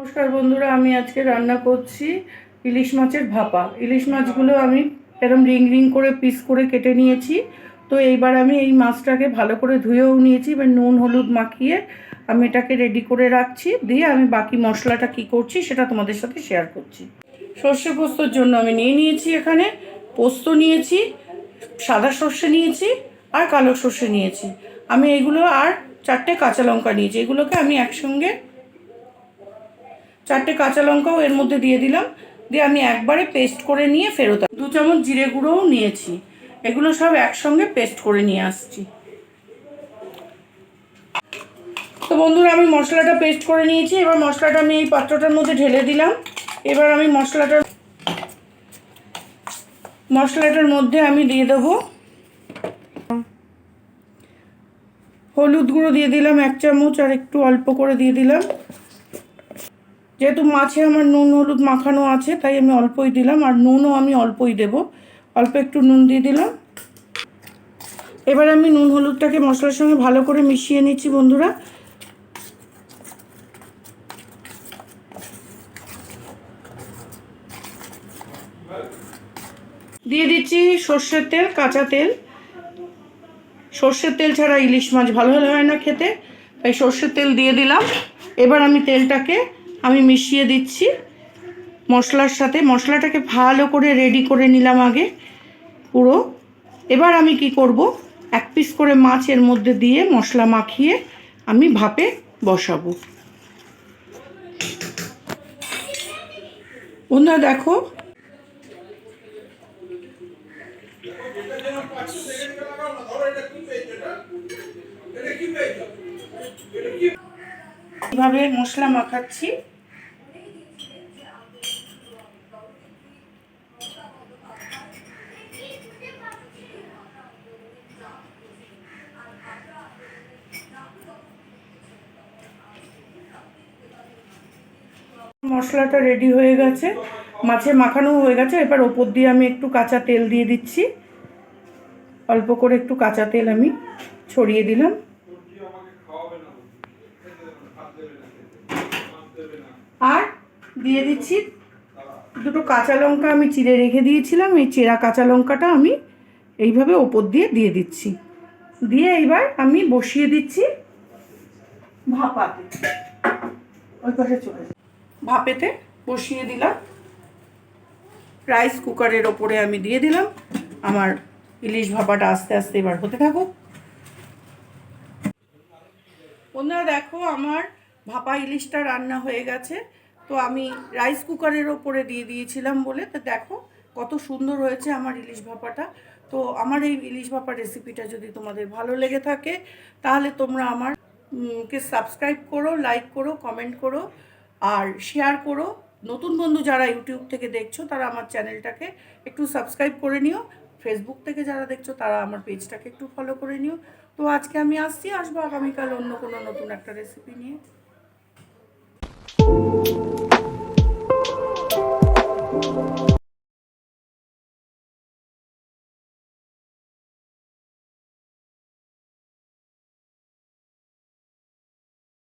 নমস্কার বন্ধুরা, আমি আজকে রান্না করছি ইলিশ মাছের ভাপা। ইলিশ মাছগুলো আমি এরম রিং রিং করে পিস করে কেটে নিয়েছি। তো এইবার আমি এই মাছটাকে ভালো করে ধুয়েও নিয়েছি, এবার নুন, হলুদ মাখিয়ে আমি এটাকে রেডি করে রাখছি। দিয়ে আমি বাকি মশলাটা কি করছি সেটা তোমাদের সাথে শেয়ার করছি। সর্ষে পোস্তর জন্য আমি নিয়ে নিয়েছি এখানে পোস্ত নিয়েছি, সাদা সর্ষে নিয়েছি আর কালো সর্ষে নিয়েছি। আমি এগুলো আর চারটে কাঁচা লঙ্কা নিয়েছি। এগুলোকে আমি একসঙ্গে চারটে কাঁচা লঙ্কাও এর মধ্যে দিয়ে দিলাম। দিয়ে আমি একবারে পেস্ট করে নিয়ে ফেরত দু চামচ জিরে গুঁড়োও নিয়েছি। এগুলো সব একসঙ্গে পেস্ট করে নিয়ে আসছি। তো বন্ধুরা, আমি মশলাটা পেস্ট করে নিয়েছি। এবার মশলাটা আমি এই পাত্রটার মধ্যে ঢেলে দিলাম। এবার আমি মশলাটা মশলাটার মধ্যে আমি দিয়ে দেবো হলুদ গুঁড়ো দিয়ে দিলাম এক চামচ, আর একটু অল্প করে দিয়ে দিলাম। যেহেতু মাছে আমার নুন, হলুদ মাখানো আছে, তাই আমি অল্পই দিলাম, আর নুনও আমি অল্পই দেব। অল্প একটু নুন দিয়ে দিলাম। এবার আমি নুন, হলুদটাকে মশলার সঙ্গে ভালো করে মিশিয়ে নিচ্ছি, বন্ধুরা। দিয়ে দিচ্ছি সর্ষের তেল, কাঁচা তেল। সর্ষের তেল ছাড়া ইলিশ মাছ ভালো হয় না খেতে, তাই সর্ষের তেল দিয়ে দিলাম। এবার আমি তেলটাকে আমি মিশিয়ে দিচ্ছি মশলার সাথে। মশলাটাকে ভালো করে রেডি করে নিলাম আগে, পুরো। এবার আমি কি করব? এক পিস করে মাছ এর মধ্যে দিয়ে মশলা মাখিয়ে আমি ভাপে বসাবো। বন্ধুরা দেখো এইভাবে মশলা মাখাচ্ছি। মশলাটা রেডি হয়ে গেছে। মাছে মাখানো হয়ে গেছে। এবার ওপর দিয়ে আমি একটু কাঁচা তেল দিয়ে দিচ্ছি। অল্প করে একটু কাঁচা তেল আমি ছড়িয়ে দিলাম। আর দিয়ে দিচ্ছি দুটো কাঁচা লঙ্কা আমি চিড়ে রেখে দিয়েছিলাম। এই চেরা কাঁচা লঙ্কাটা আমি এইভাবে ওপর দিয়ে দিয়ে দিচ্ছি। দিয়ে এইবার আমি বসিয়ে দিচ্ছি ভাপাতে ওই পাশে চলে। ভাপেতে বসিয়ে দিলাম। রাইস কুকারের ওপরে আমি দিয়ে দিলাম। আমার ইলিশ ভাপাটা আস্তে আস্তে এবার হতে থাকুক। বন্ধুরা দেখো, আমার ভাপা ইলিশটা রান্না হয়ে গেছে। তো আমি রাইস কুকারের ওপরে দিয়ে দিয়েছিলাম বলে। তো দেখো, কত সুন্দর হয়েছে আমার ইলিশ ভাপাটা। তো আমার এই ইলিশ ভাপা রেসিপিটা যদি তোমাদের ভালো লেগে থাকে, তাহলে তোমরা আমার কে সাবস্ক্রাইব করো লাইক করো কমেন্ট করো। আর শেয়ার করো। নতুন বন্ধু যারা ইউটিউব থেকে দেখছ, তারা আমার চ্যানেলটাকে একটু সাবস্ক্রাইব করে নিও। ফেসবুক থেকে যারা দেখছ, তারা আমার পেজটাকে একটু ফলো করে নিও। তো আজকে আমি আসছি, আসব আগামীকাল অন্য কোনো নতুন একটা রেসিপি নিয়ে।